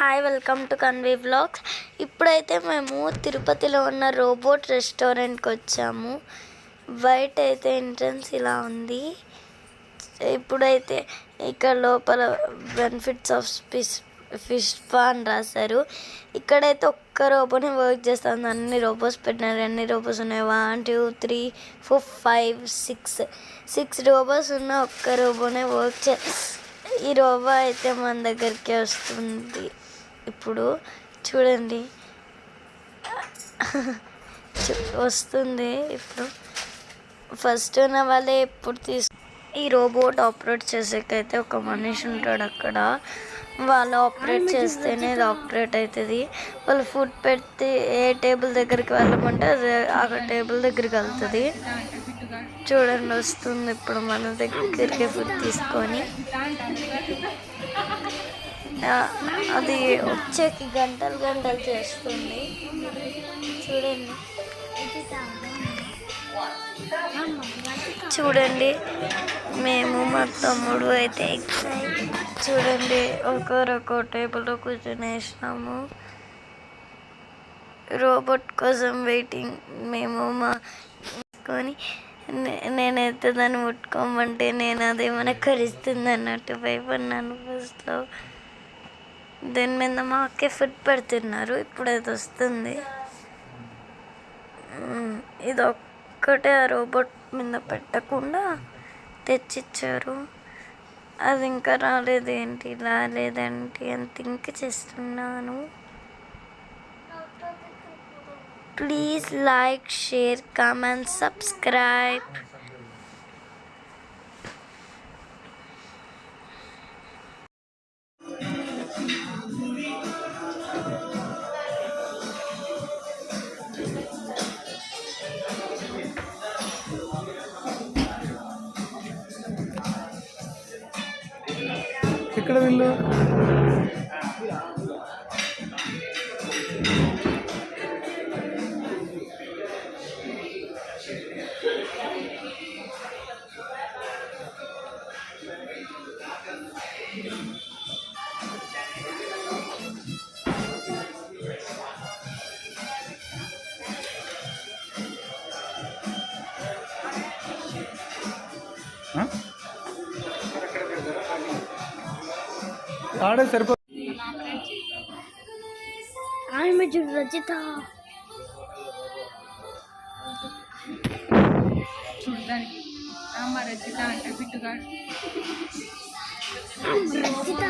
Hi welcome to Kanvi blogs ఇప్పుడైతే మేము తిరుపతిలో ఉన్న రోబోట్ రెస్టారెంట్కి వచ్చాము. బయట అయితే ఎంట్రన్స్ ఇలా ఉంది. ఇప్పుడైతే ఇక్కడ లోపల benefits of fish fish fan రాశారు. ఇక్కడైతే ఒక్క రోబోనే వర్క్ చేస్తుంది. అన్ని రోబోస్ పెట్టినారు. అన్ని రోబోస్ ఉన్నాయి? One two three four five six. Six robots ఉన్న ఒక్క రోబోనే వర్క్ చే ఈ రోబో అయితే మన దగ్గరికి వస్తుంది. ఇప్పుడు చూడండి. వస్తుంది ఇప్పుడు. ఫస్ట్ ఉన్న వాళ్ళే ఎప్పుడు తీసు ఈ రోబోట్ ఆపరేట్ చేసేకైతే ఒక మనిషి ఉంటాడు అక్కడ. వాళ్ళు ఆపరేట్ చేస్తేనే అది ఆపరేట్ అవుతుంది వాళ్ళు ఫుడ్ పెడితే ఏ టేబుల్ దగ్గరికి వెళ్ళమంటే అది ఆ టేబుల్ దగ్గరికి వెళ్తుంది. చూడండి వస్తుంది ఇప్పుడు మన దగ్గరికి ఫుడ్ తీసుకొని. అది వచ్చేకి గంటలు గంటలు చేస్తుంది. చూడండి. చూడండి. మేము మా తమ్ముడు అయితే చూడండి ఒకరొక టేబుల్లో కూర్చొని వేసినాము. రోబోట్ కోసం వెయిటింగ్. మేము మా కొని నే- నేనైతే దాన్ని ముట్టుకోమంటే నేను అదేమైనా కరుస్తుంది అన్నట్టు భయపడినాను ఫస్ట్లో దీని మీద మా అక్కే ఫుడ్ పెడుతున్నారు. ఇప్పుడు అది వస్తుంది. ఇది ఒక్కటే ఆ రోబోట్ మీద పెట్టకుండా తెచ్చిచ్చారు. అది ఇంకా రాలేదేంటి రాలేదేంటి అని థింక్ చేస్తున్నాను. Please like share comment subscribe. കിടവില്ലോ ఆడే సరిపో ఆమె రచిత చూడడానికి. రామ రచిత అంటే బిట్టుగాడు. రచిత